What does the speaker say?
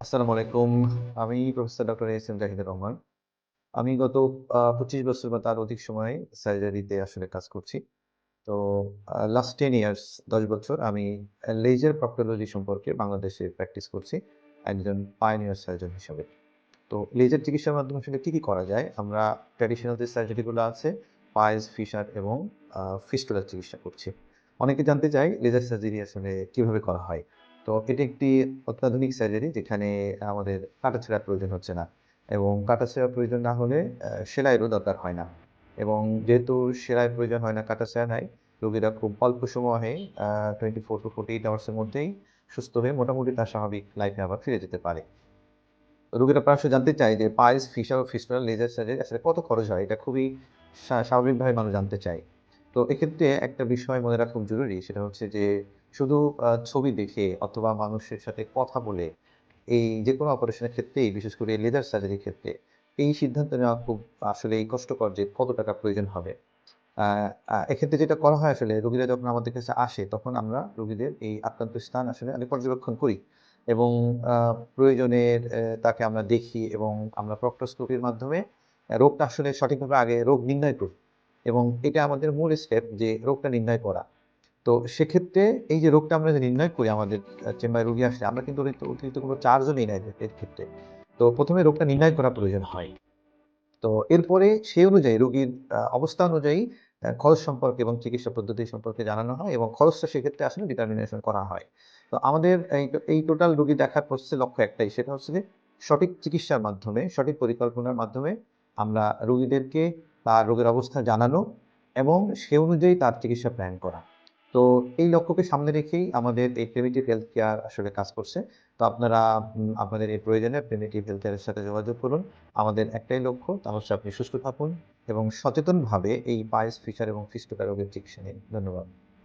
আসসালামু আলাইকুম। আমি professor doctor S M Jahidur Rahman. আমি গত পঁচিশ বছর বা তার অধিক সময় সার্জারিতে আসলে কাজ করছি। তো লাস্ট টেন ইয়ার্স ১০ বছর আমি লেজার প্রক্টোলজি সম্পর্কে বাংলাদেশে প্র্যাকটিস করছি, একজন পায়োনিয়ার সার্জন হিসাবে। তো লেজার চিকিৎসার মাধ্যমে আসলে কী কী করা যায়? আমরা ট্র্যাডিশনাল যে সার্জারিগুলো আছে, পায়েস, ফিশার এবং ফিস্টুলার চিকিৎসা করছি। অনেকে জানতে চায় লেজার সার্জারি আসলে কীভাবে করা হয়? তো এটি একটি অত্যাধুনিক সার্জারি যেখানে আমাদের কাটাছেঁড়ার প্রয়োজন হচ্ছে না এবং কাটাছেঁড়ার প্রয়োজন না হলে সেলাইয়েরও দরকার হয় না এবং যেহেতু সেলাইয়ের প্রয়োজন হয় না, কাটা কাটাছেঁড়া নাই, রোগীরা খুব অল্প সময়ে টোয়েন্টি ফোর টু 48 আওয়ার্স এর মধ্যেই সুস্থ হয়ে মোটামুটি তার স্বাভাবিক লাইফে আবার ফিরে যেতে পারে। রোগীরা প্রায়শই জানতে চায় যে পাইলস, ফিশার ও ফিস্টুলার লেজার সার্জারি আসলে কত খরচ হয়? এটা খুবই স্বা স্বাভাবিকভাবে মানুষ জানতে চায়। তো এক্ষেত্রে একটা বিষয় মনে রাখা খুব জরুরি সেটা হচ্ছে যে শুধু ছবি দেখে অথবা মানুষের সাথে কথা বলে এই যে কোনো অপারেশনের ক্ষেত্রেই বিশেষ করে লেজার সার্জারির ক্ষেত্রে, এই সিদ্ধান্ত নেওয়া খুব আসলেই কষ্টকর যে কত টাকা প্রয়োজন হবে। এক্ষেত্রে যেটা করা হয় আসলে, রোগীরা যখন আমাদের কাছে আসে, তখন আমরা রোগীদের এই আক্রান্ত স্থান আসলে আগে পর্যবেক্ষণ করি এবং প্রয়োজনের তাকে আমরা দেখি এবং আমরা প্রক্টোস্কোপির মাধ্যমে রোগটা আসলে সঠিকভাবে আগে রোগ নির্ণয় করি এবং এটা আমাদের মূল স্টেপ যে রোগটা নির্ণয় করা। তো সেক্ষেত্রে এই যে রোগটা আমরা নির্ণয় করি আমাদের চেম্বারে রোগী আসলে আমরা কিন্তু অতিরিক্ত কোনো চার্জও নেই না এর ক্ষেত্রে। তো প্রথমে রোগটা নির্ণয় করা প্রয়োজন হয়। তো এরপরে সেই অনুযায়ী রোগীর অবস্থা অনুযায়ী খরচ সম্পর্কে এবং চিকিৎসা পদ্ধতি সম্পর্কে জানানো হয় এবং খরচটা সেক্ষেত্রে আসলে ডিটারমিনেশন করা হয়। তো আমাদের এই টোটাল রোগী দেখার প্রসেসের লক্ষ্য একটাই সেটা হচ্ছে যে সঠিক চিকিৎসার মাধ্যমে, সঠিক পরিকল্পনার মাধ্যমে আমরা রোগীদেরকে তার রোগের অবস্থা জানানো এবং সে অনুযায়ী তার চিকিৎসা প্ল্যান করা। তো এই লক্ষ্যকে সামনে রেখেই আমাদের এই প্রেমিটিভ হেলথ কেয়ার আসলে কাজ করছে। তো আপনারা আপনাদের এই প্রয়োজনে প্রেমিটিভ হেলথ কেয়ারের সাথে যোগাযোগ করুন। আমাদের একটাই লক্ষ্য তা হচ্ছে আপনি সুস্থ থাকুন এবং সচেতনভাবে এই পায়েস ফিশার এবং ফিস্টুলা রোগের চিকিৎসা নিন। ধন্যবাদ।